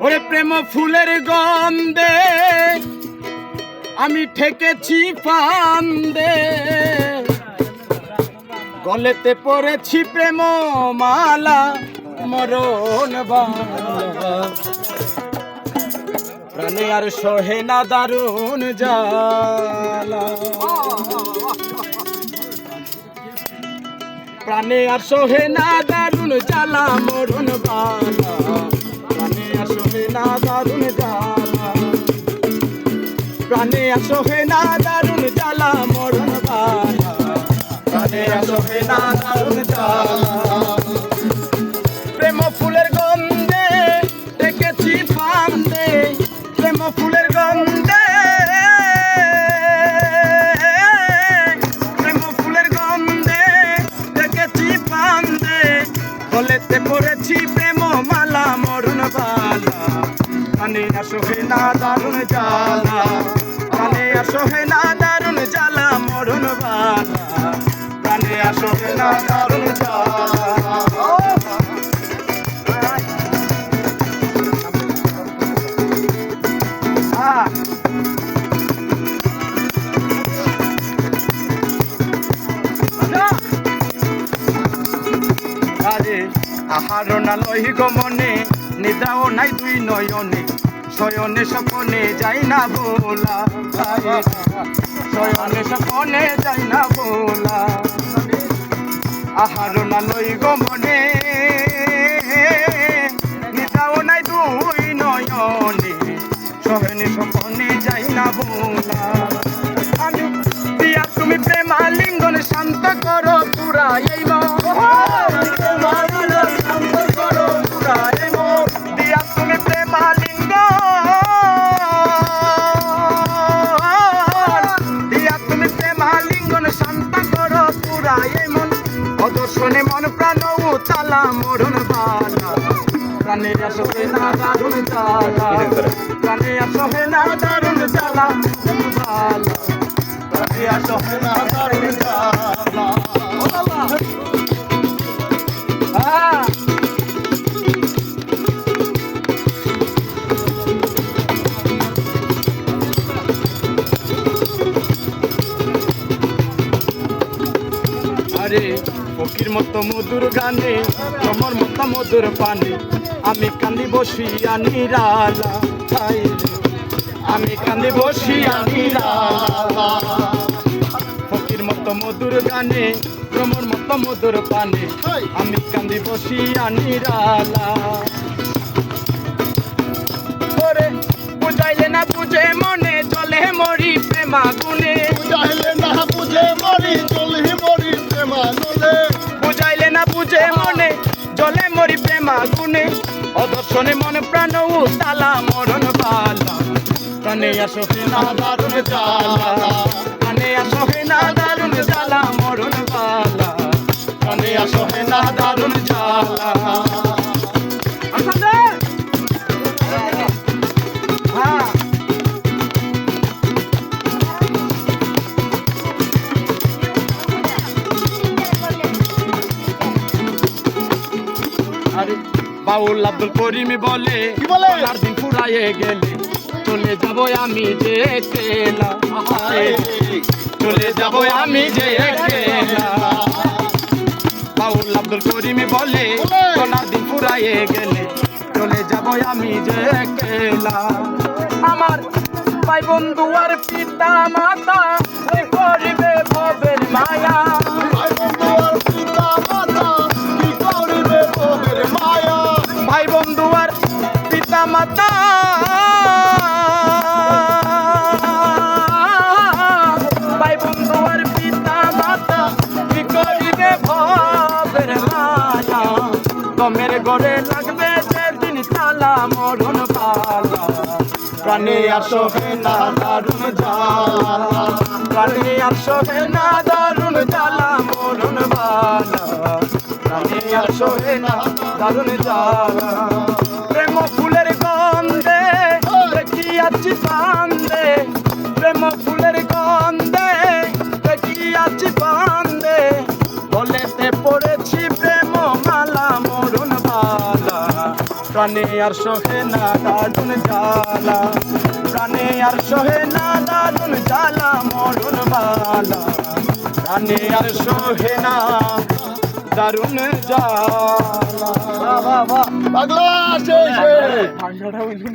ওরে প্রেম ফুলের গন্ধে আমি ঠেকেছি ফান্দে। গলেতে পড়েছি প্রেম মালা মরণ বাংলা প্রাণে আর সহে না দারুণ জালা প্রাণে আর সহে না দারুণ জ্বালা, মরণ বালা। প্রাণে আর সহে না দারুণ জ্বালা। প্রাণে আর সহে না কানে আসোহে না দারুণ জ্বালা। কানে আসোহে না দারুণ জ্বালা মরুন বালা কানে আসোহে না দারুণ জ্বালা। আহার না লহি গমনে নিদাও নাই দুই নয়নে। শয়নে সপনে যাই না বোলা শয়নে সপনে যাই না বোলা আহার না লই গমনে নিদাও নাই দুই নয়নে। শয়নে সপনে যাই না বোলা আমি দিয়া তুমি প্রেমালিঙ্গন শান্ত করো পুরা, এই অদর্শনে মন প্রাণ তালা মরণ বালা প্রাণে আসবে না দারুণ জ্বালা প্রাণে আসবে না দারুণ জ্বালা। বালা প্রাণে আসবে না দারুণ ও ফকির মতো মধুর গানে তোমার মতো মধুর পানে। আমি কান্দি বসি নিরালা আমি কান্দি বসিয়া নিরালা। ফকির মতো মধুর গানে তোমার মতো মধুর পানে। আমি কান্দি বসিয়া নিরালা। বুঝাইলে না বুঝে মনে চলে মরি প্রেমা গুনে অদর্শনে মনে প্রাণ তালা মরণ বালা। প্রাণে আসোহে না, দারুণ জ্বালা। প্রাণে আসোহে না, দারুণ জ্বালা, মরণ বালা। প্রাণে আসোহে না, দারুণ বাউল আব্দুল করিমি বলে দিন ফুরাইয়ে গেলে চলে যাব আমি যে আহারে, চলে যাব আমি যে একলা। বাউল আব্দুল করিমি বলে দিন ফুরাইয়ে গেলে চলে যাব আমি যে একলা। আমার ভাই বন্ধু আর পিতা মাতা গমের গড়ে লাগবে যেদিন তালা, মরণ পালা প্রাণে আসবে না দারুণ জ্বালা। প্রাণে আসবে না দারুণ জ্বালা, মরণ বালা। প্রাণে আসবে না দারুণ জ্বালা। প্রেম ফুলের প্রাণে আর সহে না দাদুন জ্বালা। প্রাণে আর সহে না দাদুন জ্বালা মরণ বালা। প্রাণে আর সহে না দারুণ জ্বালা। পাগলা শেষ